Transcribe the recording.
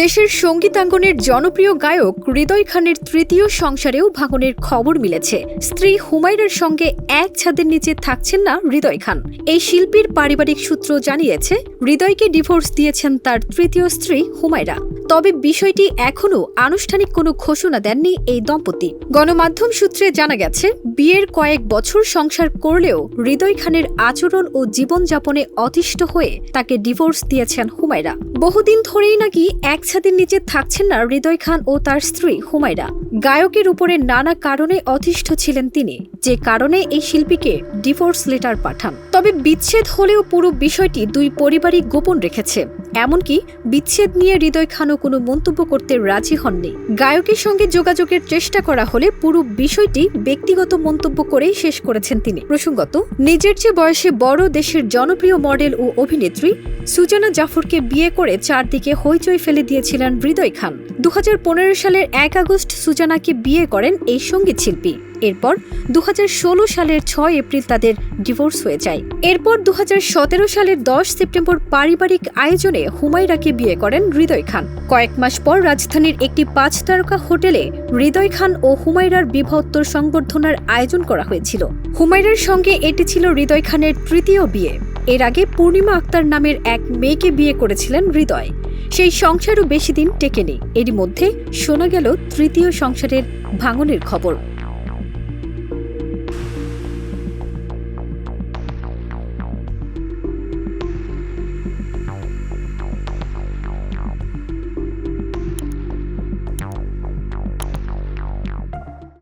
দেশের সঙ্গীতাঙ্গনের জনপ্রিয় গায়ক হৃদয় খানের তৃতীয় সংসারেও ভাঙনের খবর মিলেছে। স্ত্রী হুমায়রার সঙ্গে এক ছাদের নিচে থাকছেন না হৃদয় খান। এই শিল্পীর পারিবারিক সূত্র জানিয়েছে, হৃদয়কে ডিভোর্স দিয়েছেন তার তৃতীয় স্ত্রী হুমায়রা। তবে বিষয়টি এখনও আনুষ্ঠানিক কোনো ঘোষণা দেননি এই দম্পতি। গণমাধ্যম সূত্রে জানা গেছে, বিয়ের কয়েক বছর সংসার করলেও হৃদয় খানের আচরণ ও জীবনযাপনে অতিষ্ঠ হয়ে তাকে ডিভোর্স দিয়েছেন হুমায়রা। বহুদিন ধরেই নাকি এক ছাদের নিচে থাকছেন না হৃদয় খান ও তার স্ত্রী হুমায়রা। গায়কের উপরে নানা কারণে অতিষ্ঠ ছিলেন তিনি, যে কারণে এই শিল্পীকে ডিভোর্স লেটার পাঠান। তবে বিচ্ছেদ হলেও পুরো বিষয়টি দুই পরিবারই গোপন রেখেছে। এমনকি বিচ্ছেদ নিয়ে হৃদয় খানও কোনো মন্তব্য করতে রাজি হননি। গায়কের সঙ্গে যোগাযোগের চেষ্টা করা হলে পুরো বিষয়টি ব্যক্তিগত মন্তব্য করেই শেষ করেছেন তিনি। প্রসঙ্গত, নিজের চেয়ে বয়সে বড় দেশের জনপ্রিয় মডেল ও অভিনেত্রী সুজানা জাফরকে বিয়ে করে চারদিকে হইচই ফেলে দিয়েছিলেন হৃদয় খান। দু হাজার পনেরো সালের এক আগস্ট সুজানাকে বিয়ে করেন এই সংগীত শিল্পী। এরপর দুহাজার ষোলো সালের ছয় এপ্রিল তাদের ডিভোর্স হয়ে যায়। এরপর দুহাজার সতেরো সালের দশ সেপ্টেম্বর পারিবারিক আয়োজনে হুমায়রাকে বিয়ে করেন হৃদয় খান। কয়েক মাস পর রাজধানীর একটি পাঁচ তারকা হোটেলে হৃদয় খান ও হুমায়রার বিবাহোত্তর সংবর্ধনার আয়োজন করা হয়েছিল। হুমায়রার সঙ্গে এটি ছিল হৃদয় খানের তৃতীয় বিয়ে। এর আগে পূর্ণিমা আক্তার নামের এক মেয়েকে বিয়ে করেছিলেন হৃদয়। সেই সংসারও বেশি দিন টেকেনি। এরই মধ্যে শোনা গেল তৃতীয় সংসারের ভাঙনের খবর।